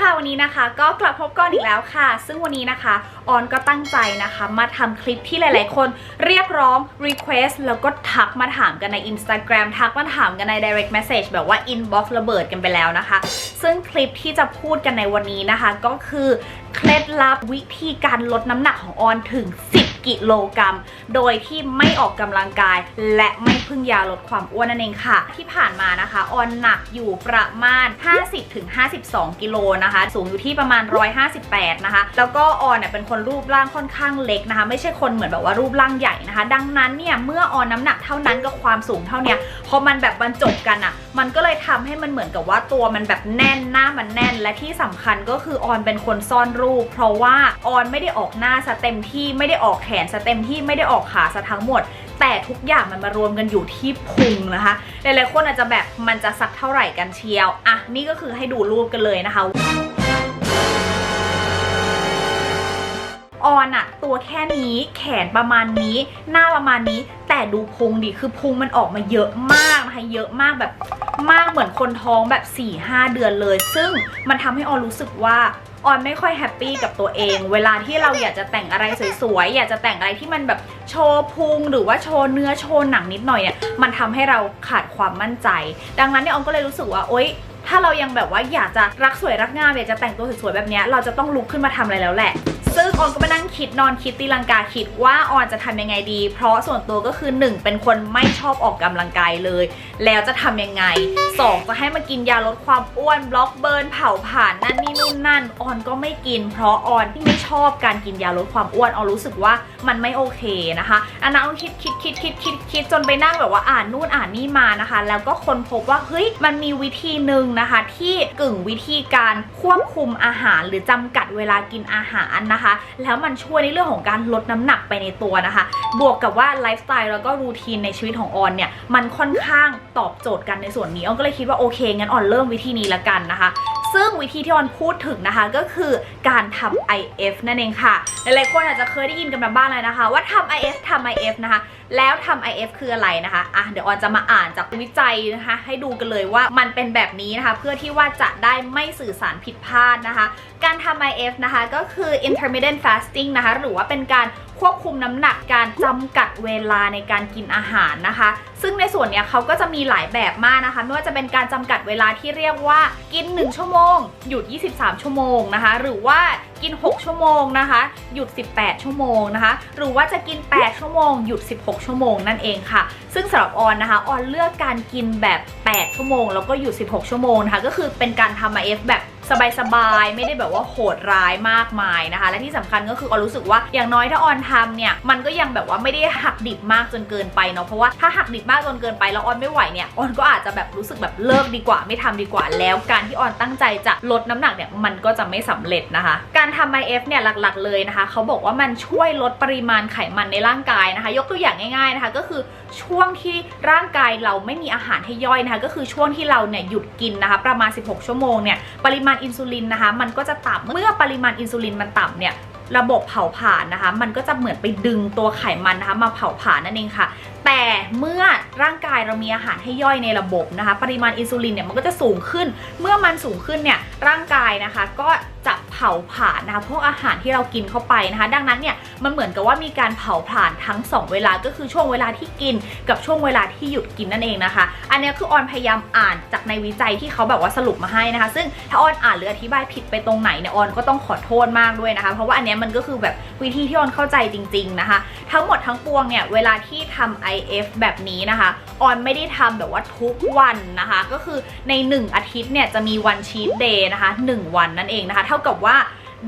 ค่ะวันนี้นะคะ ก็กลับพบกันอีกแล้วค่ะ ซึ่งวันนี้นะคะออนก็ตั้งใจนะคะ มาทำคลิปที่หลาย ๆ คนเรียกร้อง request แล้วก็ทักมาถามกันใน Instagram ทักมาถามกันใน direct message แบบว่า inbox ระเบิดกันไปแล้วนะคะ ซึ่งคลิปที่จะพูดกันในวันนี้นะคะ ก็คือเคล็ดลับวิธีการลดน้ำหนักของออนถึง 10 กิโลกรัม โดยที่ไม่ออกกำลังกาย และไม่พึ่งยาลดความอ้วนนั่นเองค่ะ ที่ผ่านมานะคะออนหนักอยู่ประมาณ 50-52 กิโลนะคะ สูงอยู่ที่ประมาณ 158 นะคะ แล้วก็ออนเนี่ยเป็นคนรูปร่างค่อนข้างเล็กนะคะ ไม่ใช่คนเหมือนแบบว่ารูปร่างใหญ่นะคะ ดังนั้นเนี่ยเมื่อออนน้ำหนักเท่านั้นกับความสูงเท่านี้พอมันแบบบรรจบกันอะ่ะมันก็เลยทำให้มันเหมือนกับว่าตัวมันแบบแน่นหน้ามันแน่น และที่สำคัญก็คือออนเป็นคนซ่อนรูป เพราะว่าออนไม่ได้ออกหน้าซะเต็มที่ไม่ได้ออกแขนสเต็มที่ไม่ได้ออกขาซะทั้งหมด แต่ทุกอย่างมันมารวมกันอยู่ที่พุงนะคะหลายๆคนอาจจะแบบมันจะสักเท่าไหร่กันเชียวอะนี่ก็คือให้ดูรูปกันเลยนะคะ ออนอะตัวแค่นี้แขนประมาณนี้ หน้าประมาณนี้ แต่ดูพุงดิคือพุงมันออกมาเยอะมากนะคะเยอะมากแบบมากเหมือนคนท้องแบบ4-5เดือนเลย ซึ่งมันทำให้ออนรู้สึกว่าออนไม่ค่อยแฮปปี้กับตัวเอง เวลาที่เราอยากจะแต่งอะไรสวยๆ อยากจะแต่งอะไรที่มันแบบโชว์พุงหรือว่าโชว์เนื้อโชว์หนังนิดหน่อยเนี่ย มันทำให้เราขาดความมั่นใจ ดังนั้นเนี่ยออนก็เลยรู้สึกว่า โอ๊ย ถ้าเรายังแบบว่าอยากจะรักสวยรักงามอยากจะแต่งตัวสวยๆแบบเนี้ยเราจะต้องลุกขึ้นมาทำอะไรแล้วแหละ ซึ่ง ออนก็มานั่งคิดนอนคิดตีลังกาคิดว่าออนจะทำยังไงดี เพราะส่วนตัวก็คือ 1 เป็นคนไม่ชอบออกกำลังกายเลย แล้วจะทำยังไง 2 จะให้มากินยาลดความอ้วนบล็อกเบิร์นเผาผ่านนั่นนี่นู่นนั่นออนก็ไม่กิน เพราะออนที่ไม่ชอบการกินยาลดความอ้วนออนรู้สึกว่ามันไม่โอเคนะคะอันนั้นออนคิดคิดคิดคิดคิดคิดจนไปนั่งแบบว่าอ่านนู่นอ่านนี่มานะคะ แล้วก็คนพบว่าเฮ้ยมันมีวิธีหนึ่งนะคะ ที่กึ่งวิธีการควบคุมอาหารหรือจำกัดเวลากินอาหารนะคะแล้วมันช่วยในเรื่องของการลดน้ำหนักไปในตัวนะคะ บวกกับว่าไลฟ์สไตล์แล้วก็รูทีนในชีวิตของออนเนี่ยมันค่อนข้างตอบโจทย์กันในส่วนนี้ออนก็เลยคิดว่าโอเคงั้นออนเริ่มวิธีนี้ละกันนะคะ ซึ่งวิธีที่ออนพูดถึงนะคะก็คือการทำ IF นั่นเองค่ะ หลายๆคนอาจจะเคยได้ยินกันมาบ้างเลยนะคะ ว่าทำ IF ทำ IF นะคะ แล้วทำ IF คืออะไรนะคะอะเดี๋ยวออนจะมาอ่านจากวิจัยนะคะให้ดูกันเลยว่ามันเป็นแบบนี้นะคะ เพื่อที่ว่าจะได้ไม่สื่อสารผิดพลาดนะคะ การทำ IF นะคะก็คือ intermittent fasting นะคะ หรือว่าเป็นการ ควบคุมน้ำหนักการจำกัดเวลาในการกินอาหารนะคะ ซึ่งในส่วนเนี้ยเขาก็จะมีหลายแบบมากนะคะ ไม่ว่าจะเป็นการจำกัดเวลาที่เรียกว่ากิน 1 ชั่วโมง หยุด 23 ชั่วโมงนะคะ หรือว่ากิน 6 ชั่วโมงนะคะ หยุด 18 ชั่วโมงนะคะ หรือว่าจะกิน 8 ชั่วโมง หยุด 16 ชั่วโมงนั่นเองค่ะ ซึ่งสำหรับออนนะคะ ออนเลือกการกินแบบ 8 ชั่วโมง แล้วก็หยุด 16 ชั่วโมงนะคะ ก็คือเป็นการทำ IF แบบ สบายๆ ไม่ได้แบบว่าโหดร้ายมากมายนะคะ และที่สำคัญก็คือออนรู้สึกว่าอย่างน้อยถ้าออนทำเนี่ยมันก็ยังแบบว่าไม่ได้หักดิบมากจนเกินไปเนาะเพราะว่าถ้าหักดิบมากจนเกินไปแล้วออนไม่ไหวเนี่ยออนก็อาจจะแบบรู้สึกแบบเลิกดีกว่า ไม่ทำดีกว่า แล้วการที่ออนตั้งใจจะลดน้ำหนักเนี่ยมันก็จะไม่สำเร็จนะคะ การทำ IF เนี่ยหลักๆ เลยนะคะเขาบอกว่ามันช่วยลดปริมาณไขมันในร่างกายนะคะ ยกตัวอย่างง่ายๆนะคะก็คือช่วงที่ร่างกายเราไม่มีอาหารให้ย่อยนะคะก็คือช่วงที่เราเนี่ยหยุดกินนะคะประมาณ 16 ชั่วโมงเนี่ยปริมาณอินซูลินนะคะ มันก็จะต่ำเมื่อปริมาณอินซูลินมันต่ำเนี่ยระบบเผาผลาญนะคะ มันก็จะเหมือนไปดึงตัวไขมันนะคะ มาเผาผลาญนั่นเองค่ะ แต่เมื่อร่างกายเรามีอาหารให้ย่อยในระบบนะคะ ปริมาณอินซูลินเนี่ยมันก็จะสูงขึ้น เมื่อมันสูงขึ้นเนี่ยร่างกายนะคะ ก็จะเผาผลาญนะคะพวกอาหารที่เรากินเข้าไปนะคะ ดังนั้นเนี่ยมันเหมือนกับว่ามีการเผาผลาญทั้ง 2 เวลาก็คือช่วงเวลาที่กินกับช่วงเวลาที่หยุดกินนั่นเองนะคะ อันนี้คือออนพยายามอ่านจากในวิจัยที่เขาแบบว่าสรุปมาให้นะคะ ซึ่งถ้าออนอ่านหรืออธิบายผิดไปตรงไหนเนี่ยออนก็ต้องขอโทษมากด้วยนะคะ เพราะว่าอันนี้มันก็คือแบบวิธีที่ออนเข้าใจจริง ๆนะคะ ทั้งหมดทั้งปวงเนี่ยเวลาที่ทำ IF แบบนี้นะคะออนไม่ได้ทำแบบว่าทุกวันนะคะ ก็คือใน 1 อาทิตย์เนี่ยจะมีวันชีตเดย์นะคะ 1 วันนั่นเองนะคะ เท่ากับว่า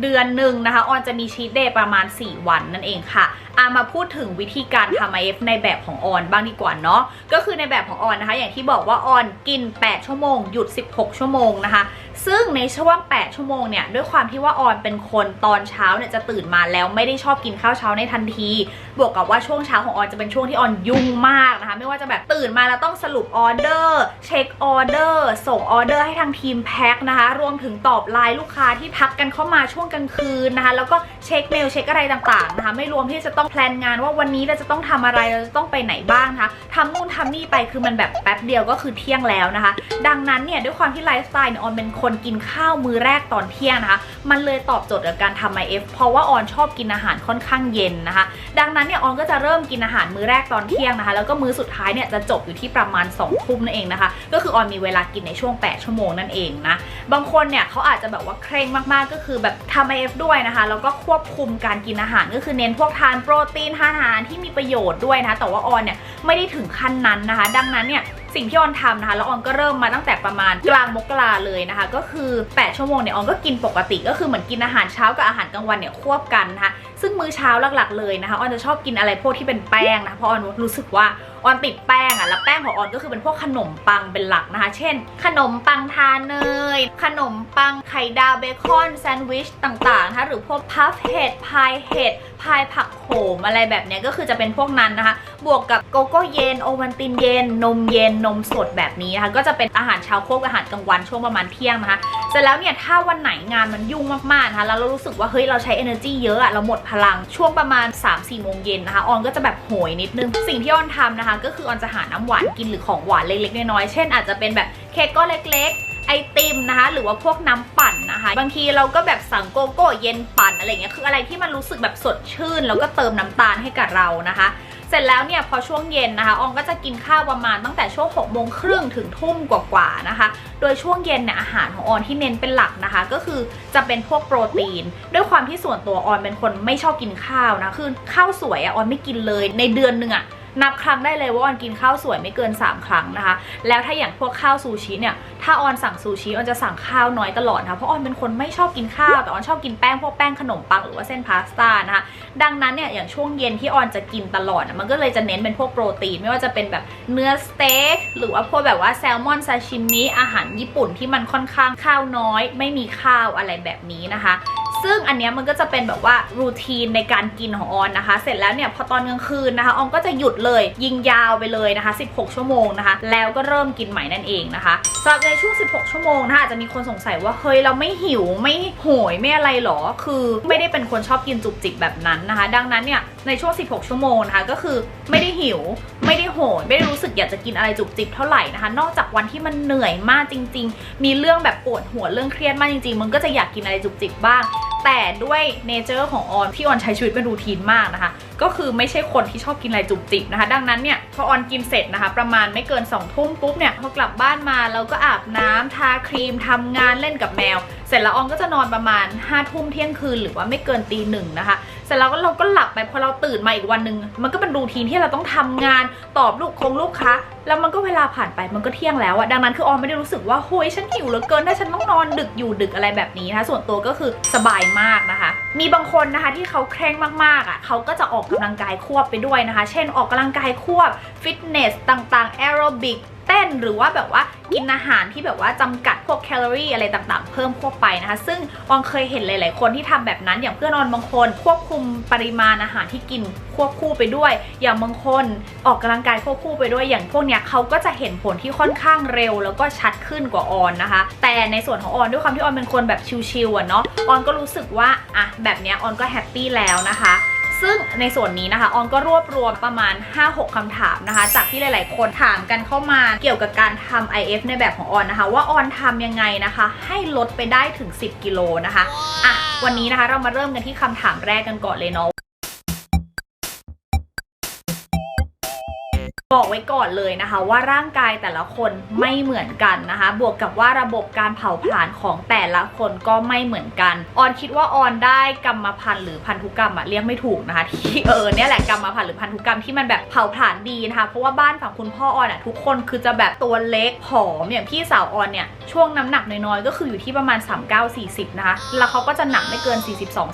เดือนหนึ่งนะคะออนจะมีชีตเดย์ประมาณ 4 วันนั่นเองค่ะอามาพูดถึงวิธีการทำ IF ในแบบของออนบ้างดีกว่าเนาะก็คือในแบบของออนนะคะ อย่างที่บอกว่าออนกิน 8 ชั่วโมง หยุด 16 ชั่วโมงนะคะซึ่งในช่วง 8 ชั่วโมงเนี่ยด้วยความที่ว่าออนเป็นคนตอนเช้าเนี่ยจะตื่นมาแล้วไม่ได้ชอบกินข้าวเช้าในทันที บวกกับว่าช่วงเช้าของออนจะเป็นช่วงที่ออนยุ่งมากนะคะ ไม่ว่าจะแบบตื่นมาแล้วต้องสรุปออเดอร์เช็คออเดอร์ส่งออเดอร์ให้ทางทีมแพ็คนะคะ รวมถึงตอบไลน์ลูกค้าที่ทักกันเข้ามาช่วงกลางคืนนะคะ แล้วก็เช็คเมลเช็คอะไรต่างๆนะคะ ไม่รวมที่จะต้องแพลนงานว่าวันนี้เราจะต้องทำอะไรเราจะต้องไปไหนบ้างนะคะทำนู่นทำนี่ไปคือมันแบบแป๊บเดียวก็คือเที่ยงแล้วนะคะ ดังนั้นเนี่ยด้วยความที่ไลฟ์สไตล์เนี่ยออนเป็นคนกินข้าวมื้อแรกตอนเที่ยงนะคะ มันเลยตอบโจทย์กับการทำ IF เพราะว่าออนชอบกินอาหารค่อนข้างเย็นนะคะ ดังนั้นเนี่ยออนก็จะเริ่มกินอาหารมื้อแรกตอนเที่ยงนะคะ แล้วก็มื้อสุดท้ายเนี่ยจะจบอยู่ที่ประมาณ2องทุ่มนั่นเองนะคะ ก็คือออนมีเวลากินในช่วง 8 ชั่วโมงนั่นเองนะ บางคนเนี่ยเขาอาจจะแบบว่าเคร่งมากๆ ก็คือแบบทำ IF ด้วยนะคะ แล้วก็ควบคุมการกินอาหารก็คือเน้นพวกทานโปรตีนทานอาหารที่มีประโยชน์ด้วยนะะแต่ว่าออนเนี่ยไม่ได้ถึงขั้นนั้นนะคะ ดังนั้นเนี่ย สิ่งที่ออนทำนะคะแล้วออนก็เริ่มมาตั้งแต่ประมาณกลางมกราเลยนะคะ ก็คือ 8 ชั่วโมงเนี่ยออนก็กินปกติ ก็คือเหมือนกินอาหารเช้ากับอาหารกลางวันเนี่ยควบกันนะคะซึ่งมื้อเช้าหลักๆเลยนะคะออนจะชอบกินอะไรพวกที่เป็นแป้งนะเพราะออนรู้สึกว่า ออนติดแป้งอะแล้วแป้งของออนก็คือเป็นพวกขนมปังเป็นหลักนะคะ เช่น ขนมปังทาเนย ขนมปังไข่ดาวเบคอนแซนด์วิชต่างๆนะคะหรือพวกพัฟเห็ดพายเห็ดพายผักโขมอะไรแบบนี้ก็คือจะเป็นพวกนั้นนะคะ บวกกับโกโก้เย็นโอวันตินเย็น นมเย็นนมสดแบบนี้นะคะก็จะเป็นอาหารเช้าคกอาหารกลางวันช่วงประมาณเที่ยงนะคะเสร็จแล้วเนี่ยถ้าวันไหนงานมันยุ่งมากๆนะคะแล้วเรารู้สึกว่าเฮ้ยเราใช้ energy เยอะอะเราหมดพลังช่วงประมาณ3-4โมงเย็นนะคะออนก็จะแบบโหยนิดนึงสิ่งที่ออนทำนะคะก็คือออนจะหาน้ำหวานกินหรือของหวานเล็กๆน้อยๆเช่นอาจจะเป็นแบบเค้กก้อนเล็กๆไอติมนะคะ หรือว่าพวกน้ำปั่นนะคะ บางทีเราก็แบบสั่งโกโก้เย็นปั่นอะไรเงี้ยคืออะไรที่มันรู้สึกแบบสดชื่น แล้วก็เติมน้ำตาลให้กับเรานะคะ เสร็จแล้วเนี่ยพอช่วงเย็นนะคะอองก็จะกินข้าวประมาณตั้งแต่ช่วง6โมงครึ่งถึงทุ่มกว่าๆนะคะ โดยช่วงเย็นเนี่ยอาหารของออนที่เน้นเป็นหลักนะคะ ก็คือจะเป็นพวกโปรตีน ด้วยความที่ส่วนตัวออนเป็นคนไม่ชอบกินข้าวนะคือข้าวสวยอะออนไม่กินเลยในเดือนหนึ่งอะ นับครั้งได้เลยว่าออนกินข้าวสวยไม่เกิน 3 ครั้งนะคะ แล้วถ้าอย่างพวกข้าวซูชิเนี่ย ถ้าออนสั่งซูชิออนจะสั่งข้าวน้อยตลอดนะคะ เพราะออนเป็นคนไม่ชอบกินข้าวแต่ออนชอบกินแป้งพวกแป้งขนมปังหรือว่าเส้นพาสต้านะคะ ดังนั้นเนี่ยอย่างช่วงเย็นที่ออนจะกินตลอดมันก็เลยจะเน้นเป็นพวกโปรตีนไม่ว่าจะเป็นแบบเนื้อสเต็กหรือว่าพวกแบบว่าแซลมอนซาชิมิอาหารญี่ปุ่นที่มันค่อนข้างข้าวน้อย ไม่มีข้าวอะไรแบบนี้นะคะ ซึ่งอันเนี้ยมันก็จะเป็นแบบว่ารูทีนในการกินของออนนะคะ เสร็จแล้วเนี่ยพอตอนกลางคืนนะคะออนก็จะหยุดเลยยิงยาวไปเลยนะคะ 16 ชั่วโมงนะคะ แล้วก็เริ่มกินใหม่นั่นเองนะคะสำหรับในช่วง 16 ชั่วโมงนะคะอาจจะมีคนสงสัยว่าเฮ้ยเราไม่หิวไม่โหยไม่อะไรหรอ คือไม่ได้เป็นคนชอบกินจุกจิกแบบนั้นนะคะ ดังนั้นเนี่ยในช่วง 16 ชั่วโมงนะคะก็คือไม่ได้หิวไม่ได้โหยไม่ได้รู้สึกอยากจะกินอะไรจุกจิกเท่าไหร่นะคะ นอกจากวันที่มันเหนื่อยมากจริง ๆ มีเรื่องแบบปวดหัวเรื่องเครียดมากจริงๆมันก็จะอยากกินอะไรจุกจิกบ้าง แต่ด้วยเนเจอร์ของออนที่ออนใช้ชีวิตเป็นรูทีนมากนะคะ ก็คือไม่ใช่คนที่ชอบกินอะไรจุกจิกนะคะ ดังนั้นเนี่ยพอออนกินเสร็จนะคะ ประมาณไม่เกิน2องทุ่มปุ๊บเนี่ยพอกลับบ้านมาเราก็อาบน้ำทาครีมทำงานเล่นกับแมว สร็จแล้วออนก็จะนอนประมาณ5้าทุ่มเที่ยงคืนหรือว่าไม่เกินตีหนึ่งนะคะ เสร็จแล้วก็เราก็หลับไปพอเราตื่นมาอีกวันหนึ่งมันก็เป็นรูทีนที่เราต้องทำงานตอบลูกคงลูกค้าแล้วมันก็เวลาผ่านไปมันก็เที่ยงแล้วอะดังนั้นคือออนไม่ได้รู้สึกว่าโฮ้ยฉันหิวเหลือเกินถ้าฉันต้องนอนดึกอยู่ดึกอะไรแบบนี้นะคะส่วนตัวก็คือสบายมากนะคะ มีบางคนนะคะที่เขาเคร่งมากๆอะเขาก็จะออกกำลังกายควบไปด้วยนะคะ เช่นออกกำลังกายควบฟิตเนสต่างๆแอโรบิก ต้นหรือว่าแบบว่ากินอาหารที่แบบว่าจำกัดพวกแคลอรี่อะไรต่างๆ เพิ่มควบไปนะคะ ซึ่งออนเคยเห็นหลาย ๆ คนที่ทำแบบนั้น อย่างเพื่อนอนบางคน ควบคุมปริมาณอาหารที่กินควบคู่ไปด้วย อย่างบางคนออกกำลังกายควบคู่ไปด้วย อย่างพวกเนี้ยเขาก็จะเห็นผลที่ค่อนข้างเร็ว แล้วก็ชัดขึ้นกว่าออนนะคะ แต่ในส่วนของออนด้วยความที่ออนเป็นคนแบบชิลๆอะเนาะออนก็รู้สึกว่าอะแบบเนี้ยออนก็แฮปปี้แล้วนะคะ ซึ่งในส่วนนี้นะคะออนก็รวบรวมประมาณ 5-6คำถามนะคะ จากที่หลาย ๆ คนถามกันเข้ามาเกี่ยวกับการทำ IF ในแบบของออนนะคะ ว่าออนทำยังไงนะคะ ให้ลดไปได้ถึง 10 กิโลนะคะอะวันนี้นะคะเรามาเริ่มกันที่คำถามแรกกันก่อนเลยเนาะ บอกไว้ก่อนเลยนะคะ ว่าร่างกายแต่ละคนไม่เหมือนกันนะคะ บวกกับว่าระบบการเผาผลาญของแต่ละคนก็ไม่เหมือนกัน ออนคิดว่าออนได้กรรมพันธุ์หรือพันธุกรรมอะเรียกไม่ถูกนะคะที่เออเนี่ยแหละกรรมพันธุ์หรือพันธุกรรมที่มันแบบเผาผลาญดีนะคะเพราะว่าบ้านฝั่งคุณพ่อออนอะทุกคนคือจะแบบตัวเล็กผอมอย่างพี่สาวออนเนี่ยช่วงน้ำหนักน้อยๆก็คืออยู่ที่ประมาณ 39-40 นะคะแล้วเขาก็จะหนักไม่เกิน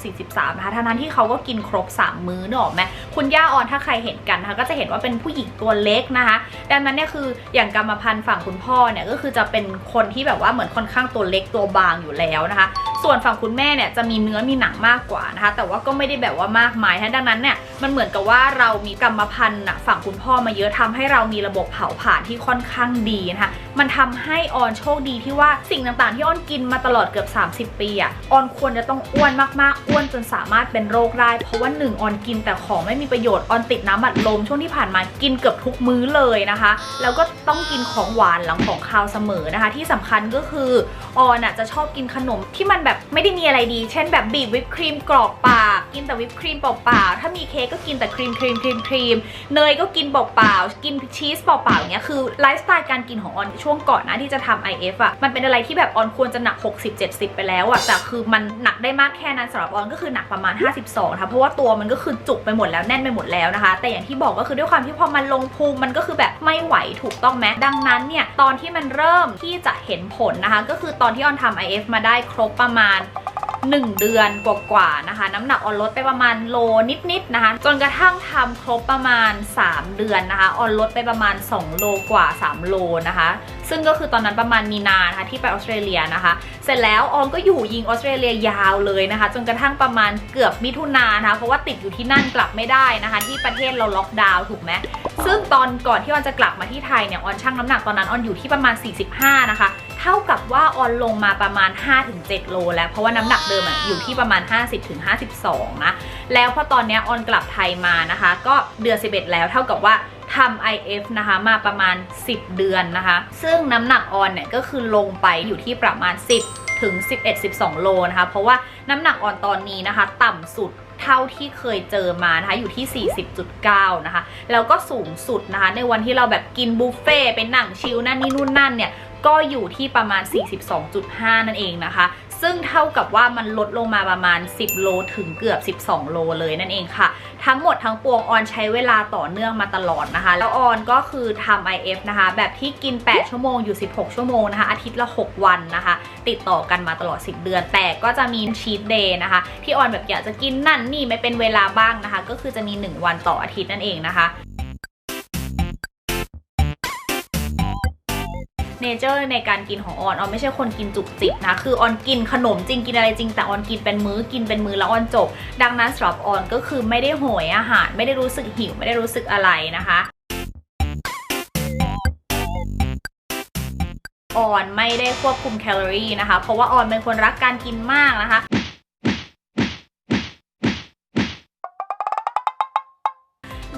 42-43 นะคะทั้งนั้นที่เขาก็กินครบ 3 มื้อเนอะแม คุณย่าออนถ้าใครเห็นกันนะคะก็จะเห็นว่าเป็นผู้หญิงตัวเล็กนะคะ ดังนั้นเนี่ยคืออย่างกรรมพันธุ์ฝั่งคุณพ่อเนี่ยก็คือจะเป็นคนที่แบบว่าเหมือนค่อนข้างตัวเล็กตัวบางอยู่แล้วนะคะ ส่วนฝั่งคุณแม่เนี่ยจะมีเนื้อมีหนังมากกว่านะคะ แต่ว่าก็ไม่ได้แบบว่ามากมายนะดังนั้นเนี่ยมันเหมือนกับว่าเรามีกรรมพันธุ์ฝั่งคุณพ่อมาเยอะทำให้เรามีระบบเผาผลาญที่ค่อนข้างดีนะคะมันทำให้ออนโชคดีที่ว่าสิ่งต่างๆ ที่ออนกินมาตลอดเกือบ 30 ปีอะออนควรจะต้องอ้วนมากๆ อ้วนจนสามารถเป็นโรคได้เพราะว่าหนึ่งออนกินแต่ของไม่มีประโยชน์ออนติดน้ำบัดลมช่วงที่ผ่านมากินเกือบทุกมื้อเลยนะคะ แล้วก็ต้องกินของหวานหลังของคาวเสมอนะคะ ที่สำคัญก็คือออนอะจะชอบกินขนมที่มันแบบไม่ได้มีอะไรดี เช่นแบบบีบวิปครีมกรอกปาก กินแต่วิปครีมเปล่าๆถ้ามีเค้กก็กินแต่ครีมครีมครีมครีมเนยก็กินเปล่าๆกินชีสเปล่าๆอย่างเงี้ยคือไลฟ์สไตล์การกินของออนช่วงก่อนนะที่จะทำ IF อะมันเป็นอะไรที่แบบออนควรจะหนัก 60-70 ไปแล้วอะแต่คือมันหนักได้มากแค่นั้นสำหรับออนก็คือหนักประมาณ 52นะคะเพราะว่าตัวมันก็คือจุกไปหมดแล้วแน่นไปหมดแล้วนะคะ แต่อย่างที่บอกก็คือด้วยความที่พอมันลงพุงมันก็คือแบบไม่ไหวถูกต้องไหมดังนั้นเนี่ยตอนที่มันเริ่มที่จะเห็นผลนะคะ ก็คือตอนที่ออนทำ IF มาได้ครบประมาณ1 เดือนกว่าๆนะคะ น้ำหนักออนลดไปประมาณโลนิดๆนะคะ จนกระทั่งทำครบประมาณ 3 เดือนนะคะออนลดไปประมาณ 2 โลกว่า 3 โลนะคะ ซึ่งก็คือตอนนั้นประมาณมีนานะคะที่ไปออสเตรเลียนะคะ เสร็จแล้วออนก็อยู่ยิงออสเตรเลียยาวเลยนะคะ จนกระทั่งประมาณเกือบมิถุนายนนะคะเพราะว่าติดอยู่ที่นั่นกลับไม่ได้นะคะ ที่ประเทศเราล็อกดาวน์ถูกไหมซึ่งตอนก่อนที่ออนจะกลับมาที่ไทยเนี่ยออนชั่งน้ำหนักตอนนั้นออนอยู่ที่ประมาณ 45 นะคะ เท่ากับว่าออนลงมาประมาณ 5-7 โลแล้ว เพราะว่าน้ำหนักเดิมอะอยู่ที่ประมาณ 50-52 นะ แล้วพอตอนนี้ออนกลับไทยมานะคะ ก็เดือน 11 แล้วเท่ากับว่าทำ IF นะคะมาประมาณ 10 เดือนนะคะ ซึ่งน้ำหนักออนเนี่ยก็คือลงไปอยู่ที่ประมาณ 10 ถึง 11-12 โลนะคะ เพราะว่าน้ำหนักออนตอนนี้นะคะ ต่ำสุดเท่าที่เคยเจอมานะคะอยู่ที่ 40.9 นะคะ แล้วก็สูงสุดนะคะ ในวันที่เราแบบกินบุฟเฟ่ไปนั่งชิลนั่นนี่นู่นนั่นเนี่ย ก็อยู่ที่ประมาณ 42.5 นั่นเองนะคะ ซึ่งเท่ากับว่ามันลดลงมาประมาณ 10 โลถึงเกือบ 12 โลเลยนั่นเองค่ะ ทั้งหมดทั้งปวงออนใช้เวลาต่อเนื่องมาตลอดนะคะ แล้วออนก็คือทำ IF นะคะ แบบที่กิน 8 ชั่วโมงอยู่ 16 ชั่วโมงนะคะ อาทิตย์ละ 6 วันนะคะ ติดต่อกันมาตลอด 10 เดือน แต่ก็จะมีชีตเดย์นะคะ ที่ออนแบบอยากจะกินนั่นนี่ไม่เป็นเวลาบ้างนะคะ ก็คือจะมี 1 วันต่ออาทิตย์นั่นเองนะคะ เนเจอร์ในการกินของออนออนไม่ใช่คนกินจุกจิกนะ คือออนกินขนมจริงกินอะไรจริง แต่ออนกินเป็นมื้อกินเป็นมื้อแล้วออนจบ ดังนั้นสำหรับออนก็คือไม่ได้โหยอาหาร ไม่ได้รู้สึกหิวไม่ได้รู้สึกอะไรนะคะออนไม่ได้ควบคุมแคลอรี่นะคะ เพราะว่าออนเป็นคนรักการกินมากนะคะ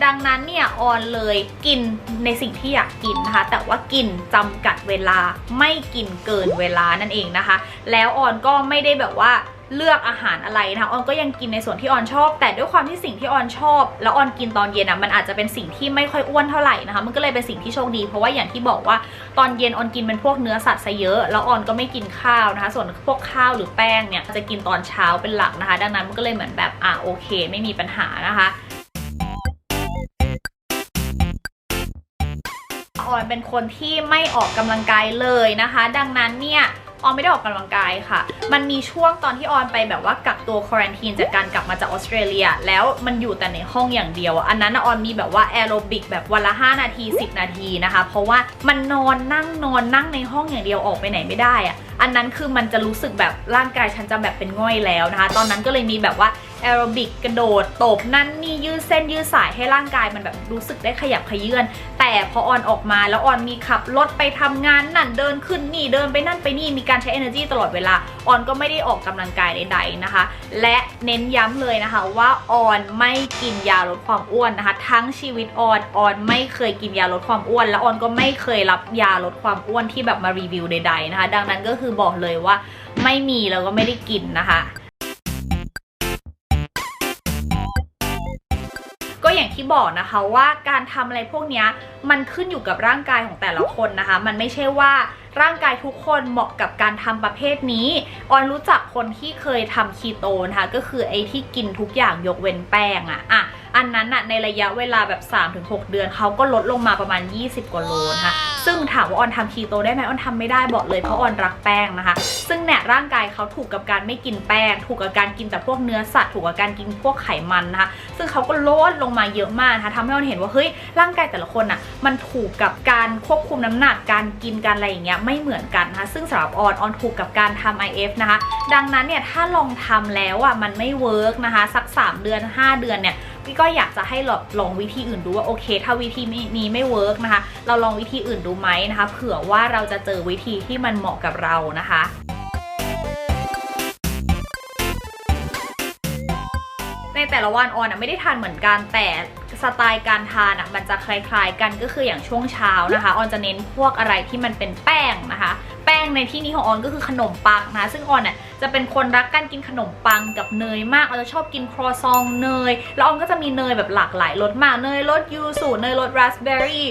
ดังนั้นเนี่ยออนเลยกินในสิ่งที่อยากกินนะคะ แต่ว่ากินจำกัดเวลาไม่กินเกินเวลานั่นเองนะคะ แล้วออนก็ไม่ได้แบบว่าเลือกอาหารอะไรนะคะออนก็ยังกินในส่วนที่ออนชอบ แต่ด้วยความที่สิ่งที่ออนชอบ แล้วออนกินตอนเย็นอะมันอาจจะเป็นสิ่งที่ไม่ค่อยอ้วนเท่าไหร่นะคะมันก็เลยเป็นสิ่งที่โชคดี เพราะว่าอย่างที่บอกว่าตอนเย็นออนกินเป็นพวกเนื้อสัตว์ซะเยอะ แล้วออนก็ไม่กินข้าวนะคะ ส่วนพวกข้าวหรือแป้งเนี่ยจะกินตอนเช้าเป็นหลักนะคะ ดังนั้นมันก็เลยเหมือนแบบอะโอเค ไม่มีปัญหานะคะ ออนเป็นคนที่ไม่ออกกำลังกายเลยนะคะ ดังนั้นเนี่ยออนไม่ได้ออกกำลังกายค่ะ มันมีช่วงตอนที่ออนไปแบบว่ากักตัวควอนตีนจากการกลับมาจากออสเตรเลีย แล้วมันอยู่แต่ในห้องอย่างเดียว อันนั้นออนมีแบบว่าแอโรบิกแบบวันละ 5 นาที 10 นาทีนะคะ เพราะว่ามันนอนนั่งนอนนั่งในห้องอย่างเดียวออกไปไหนไม่ได้อะอันนั้นคือมันจะรู้สึกแบบร่างกายฉันจะแบบเป็นง่อยแล้วนะคะ ตอนนั้นก็เลยมีแบบว่า แอโรบิกกระโดดตบนั่นนี่ยืดเส้นยืดสายให้ร่างกายมันแบบรู้สึกได้ขยับขยื่นแต่พอออนออกมาแล้วออนมีขับรถไปทำงานนั่นเดินขึ้นนี่เดินไปนั่นไปนี่มีการใช้ energy ตลอดเวลาออนก็ไม่ได้ออกกำลังกายใดๆนะคะ และเน้นย้ำเลยนะคะว่าออนไม่กินยาลดความอ้วนนะคะ ทั้งชีวิตออนออนไม่เคยกินยาลดความอ้วน และออนก็ไม่เคยรับยาลดความอ้วนที่แบบมารีวิวใดๆนะคะ ดังนั้นก็คือบอกเลยว่าไม่มีแล้วก็ไม่ได้กินนะคะ อย่างที่บอกนะคะว่าการทำอะไรพวกนี้มันขึ้นอยู่กับร่างกายของแต่ละคนนะคะ มันไม่ใช่ว่าร่างกายทุกคนเหมาะกับการทำประเภทนี้ ออนรู้จักคนที่เคยทำคีโตนะคะก็คือไอ้ที่กินทุกอย่างยกเว้นแป้งอะอะ อันนั้นอะในระยะเวลาแบบ 3-6 เดือนเขาก็ลดลงมาประมาณ 20 กว่าโลนะคะซึ่งถามว่าออนทำคีโตได้ไหมออนทำไม่ได้บอกเลยเพราะออนรักแป้งนะคะ ซึ่งเนี่ยร่างกายเขาถูกกับการไม่กินแป้ง ถูกกับการกินแต่พวกเนื้อสัตว์ถูกกับการกินพวกไขมันนะคะ ซึ่งเขาก็ลดลงมาเยอะมากนะคะทำให้ออนเห็นว่าเฮ้ยร่างกายแต่ละคนอะมันถูกกับการควบคุมน้ำหนักการกินการอะไรอย่างเงี้ยไม่เหมือนกันนะคะซึ่งสำหรับออนออนถูกกับการทำ IF นะคะ ดังนั้นเนี่ยถ้าลองทำแล้วอะมันไม่เวิร์กนะคะสัก 3 เดือน 5 เดือนเนี่ย พี่ก็อยากจะให้ลองลองวิธีอื่นดูว่าโอเค ถ้าวิธีนี้ไม่เวิร์กนะคะ เราลองวิธีอื่นดูไหมนะคะ เผื่อว่าเราจะเจอวิธีที่มันเหมาะกับเรานะคะในแต่ละวันออนอะไม่ได้ทานเหมือนกันแต่สไตล์การทานอะมันจะคล้ายๆกันก็คืออย่างช่วงเช้านะคะ ออนจะเน้นพวกอะไรที่มันเป็นแป้งนะคะ งในที่นี้ของออนก็คือขนมปังนะซึ่งออนน่ะจะเป็นคนรักการกินขนมปังกับเนยมากออนจะชอบกินครอซองเนย แล้วออนก็จะมีเนยแบบหลากหลายรสมากเนยรสยูสุเนยรสราสเบอร์รี่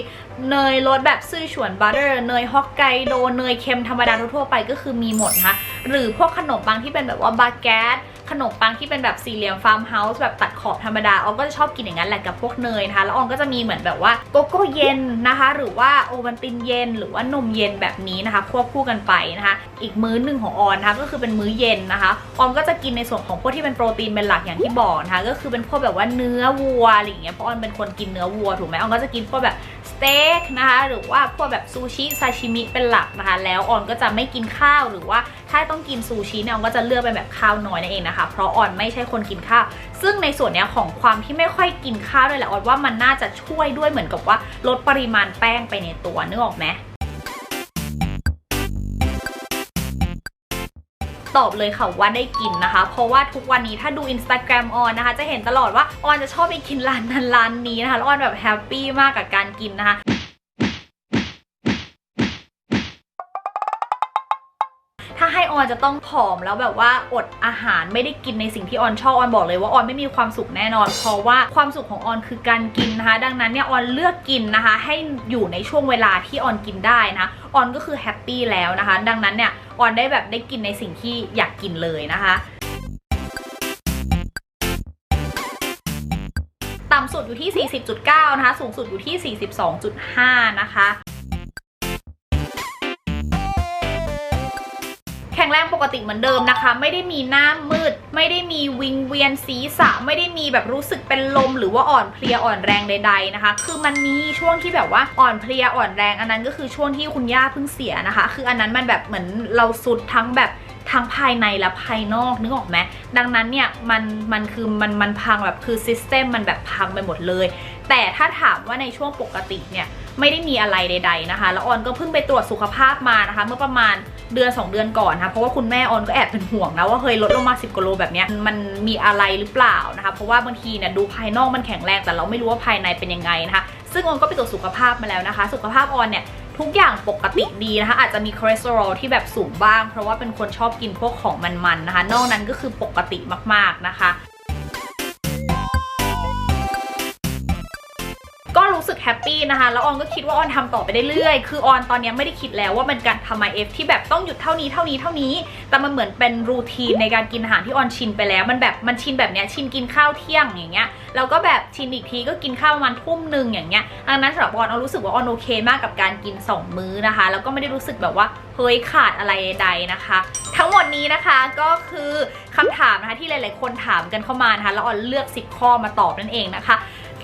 เนยรสแบบซื่อฉวนบัตเตอร์เนยฮอกไกโดเนยเค็มธรรมดาทั่วไปก็คือมีหมดนะคะหรือพวกขนมปังที่เป็นแบบว่าบาแกต ขนมปังที่เป็นแบบสี่เหลี่ยมฟาร์มเฮาส์แบบตัดขอบธรรมดาออนก็จะชอบกินอย่างนั้นแหละกับพวกเนยนะคะแล้วออนก็จะมีเหมือนแบบว่าโกโก้เย็นนะคะ หรือว่าโอวัลตินเย็น หรือว่านมเย็นแบบนี้นะคะควบคู่กันไปนะคะอีกมื้อหนึ่งของออนนะคะก็คือเป็นมื้อเย็นนะคะออนก็จะกินในส่วนของพวกที่เป็นโปรตีนเป็นหลักอย่างที่บอกนะคะก็คือเป็นพวกแบบว่าเนื้อวัวอะไรอย่างเงี้ยเพราะออนเป็นคนกินเนื้อวัวถูกไหมออนก็จะกินพวกแบบ เต็กนะคะหรือว่าพวกแบบซูชิซาชิมิเป็นหลักนะคะ แล้วออนก็จะไม่กินข้าวหรือว่าถ้าต้องกินซูชิเนี่ยออนก็จะเลือกเป็นแบบข้าวน้อยนั่นเองนะคะ เพราะออนไม่ใช่คนกินข้าว ซึ่งในส่วนเนี้ยของความที่ไม่ค่อยกินข้าวด้วยแหละออนว่ามันน่าจะช่วยด้วยเหมือนกับว่าลดปริมาณแป้งไปในตัวนึกออกไหม ตอบเลยค่ะว่าได้กินนะคะ เพราะว่าทุกวันนี้ถ้าดู Instagram ออนนะคะ จะเห็นตลอดว่าออนจะชอบไปกินร้านนั้นร้านนี้นะคะแล้วออนแบบแฮปปี้มากกับการกินนะคะ ออนจะต้องผอมแล้วแบบว่าอดอาหารไม่ได้กินในสิ่งที่ออนชอบออนบอกเลยว่าออนไม่มีความสุขแน่นอน เพราะว่าความสุขของออนคือการกินนะคะ ดังนั้นเนี่ยออนเลือกกินนะคะ ให้อยู่ในช่วงเวลาที่ออนกินได้นะคะออนก็คือแฮปปี้แล้วนะคะ ดังนั้นเนี่ยออนได้แบบได้กินในสิ่งที่อยากกินเลยนะคะต่ำสุดอยู่ที่ 40.9 นะคะ สูงสุดอยู่ที่ 42.5 นะคะ งแรงปกติเหมือนเดิมนะคะ ไม่ได้มีหน้ามืด ไม่ได้มีวิงเวียนศีรษะ ไม่ได้มีแบบรู้สึกเป็นลม หรือว่าอ่อนเพลียอ่อนแรงใด ๆนะคะ คือมันมีช่วงที่แบบว่าอ่อนเพลียอ่อนแรง อันนั้นก็คือช่วงที่คุณย่าเพิ่งเสียนะคะ คืออันนั้นมันแบบเหมือนเราสุดทั้งแบบทั้งภายในและภายนอกนึกออกไหมดังนั้นเนี่ยมันมันคือมันมันพังแบบคือซิสเต็มมันแบบพังไปหมดเลย แต่ถ้าถามว่าในช่วงปกติเนี่ยไม่ได้มีอะไรใด ๆนะคะ แล้วออนก็เพิ่งไปตรวจสุขภาพมานะคะ เมื่อประมาณ เดือน 2 เดือนก่อนนะคะเพราะว่าคุณแม่ออนก็แอบเป็นห่วงนะว่าเฮ้ยลดลงมา 10กิโลแบบนี้มันมีอะไรหรือเปล่านะคะเพราะว่าบางทีเนี่ยดูภายนอกมันแข็งแรงแต่เราไม่รู้ว่าภายในเป็นยังไงนะคะซึ่งออนก็ไปตรวจสุขภาพมาแล้วนะคะ สุขภาพออนเนี่ยทุกอย่างปกติดีนะคะ อาจจะมีคอเลสเตอรอลที่แบบสูงบ้าง เพราะว่าเป็นคนชอบกินพวกของมันๆนะคะ นอกนั้นก็คือปกติมากๆนะคะ แฮปปี้นะคะ แล้วออนก็คิดว่าออนทำต่อไปได้เรื่อยคือออนตอนนี้ไม่ได้คิดแล้วว่ามันการทำ IF ที่แบบต้องหยุดเท่านี้เท่านี้เท่านี้ แต่มันเหมือนเป็นรูทีนในการกินอาหารที่ออนชินไปแล้ว มันแบบมันชินแบบเนี้ยชินกินข้าวเที่ยงอย่างเงี้ยแล้วก็แบบชินอีกทีก็กินข้าวประมาณทุ่มหนึ่งอย่างเงี้ยดังนั้นสำหรับออนออนรู้สึกว่าออนโอเคมากกับการกิน 2 มื้อนะคะ แล้วก็ไม่ได้รู้สึกแบบว่าเฮ้ยขาดอะไรใดนะคะ ทั้งหมดนี้นะคะก็คือคำถามนะคะที่หลาย ๆ คนถามกันเข้ามานะคะแล้วออนเลือก 10 ข้อมาตอบนั่นเองนะคะ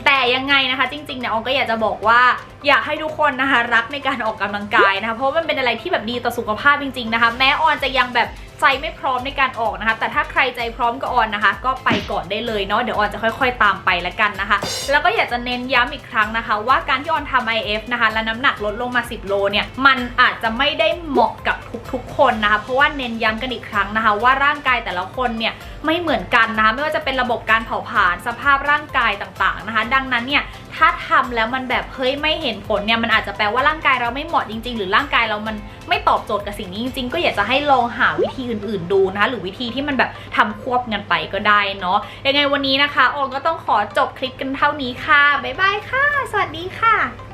แต่ยังไงนะคะ จริงๆเนี่ยออก็อยากจะบอกว่า อยากให้ทุกคนนะคะรักในการออกกำลังกายนะคะเพราะมันเป็นอะไรที่แบบดีต่อสุขภาพจริงๆนะคะแม้ออนจะยังแบบใจไม่พร้อมในการออกนะคะ แต่ถ้าใครใจพร้อมก็ออนนะคะ ก็ไปก่อนได้เลยเนาะเดี๋ยวออนจะค่อย ๆ ตามไปแล้วกันนะคะ แล้วก็อยากจะเน้นย้ำอีกครั้งนะคะ ว่าการที่ออนทำ IF นะคะและน้ำหนักลดลงมา 10 โลเนี่ยมันอาจจะไม่ได้เหมาะกับทุกๆคนนะคะ เพราะว่าเน้นย้ำกันอีกครั้งนะคะ ว่าร่างกายแต่ละคนเนี่ยไม่เหมือนกันนะคะไม่ว่าจะเป็นระบบการเผาผลาญสภาพร่างกายต่างๆนะคะ ดังนั้นเนี่ย ถ้าทำแล้วมันแบบเฮ้ยไม่เห็นผลเนี่ยมันอาจจะแปลว่าร่างกายเราไม่เหมาะจริง ๆ หรือร่างกายเรามันไม่ตอบโจทย์กับสิ่งนี้จริง ๆ ก็อยากจะให้ลองหาวิธีอื่น ๆ ดูนะคะหรือวิธีที่มันแบบทำควบกันไปก็ได้เนาะยังไงวันนี้นะคะออนก็ต้องขอจบคลิปกันเท่านี้ค่ะบ๊ายบายค่ะ สวัสดีค่ะ